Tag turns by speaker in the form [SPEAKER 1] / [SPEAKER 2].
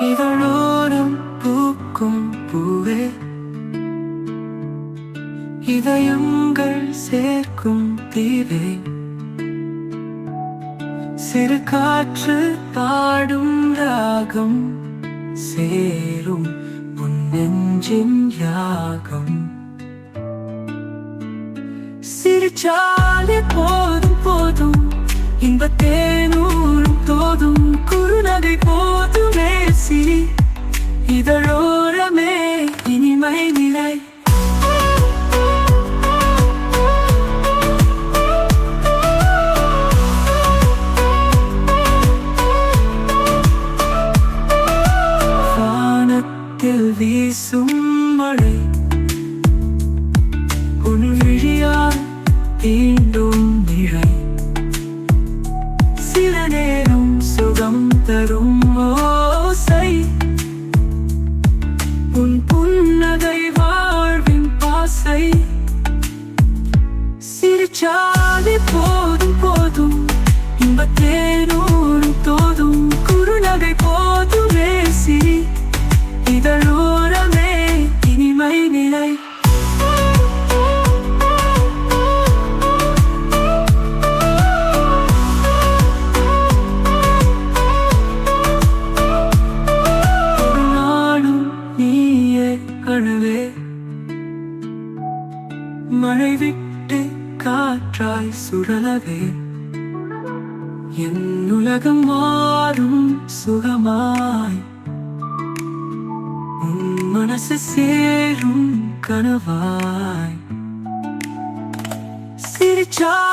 [SPEAKER 1] இதழோரம் பூக்கும் பூவே. இதயங்கள் சேர்க்கும் தீவே. சிறு காற்று பாடும் ராகம் சேரும் உன் நெஞ்சின் யாகம். சிரிச்சாலே போதும் போதும் இன்பத்தேனூரும் தோதும் குறுநகை போதும். பேசி இதழோரமே இனிமை நிலை. வானத்தில் வீசும் மழை உன் விழியால் தீண்டும் சிரிச்சாலே போதும் போதும். இன்பத்தேனூரும் தோதும். குறுநகை போதுமே சிரி இதழோரமே இனிமை நிலை. மழை விட்டு காற்றாய் சுழலவே. என் உலகம் மாறும் சுகமாய். உன் மனசு சேரும் கனவாய். சிரிச்சா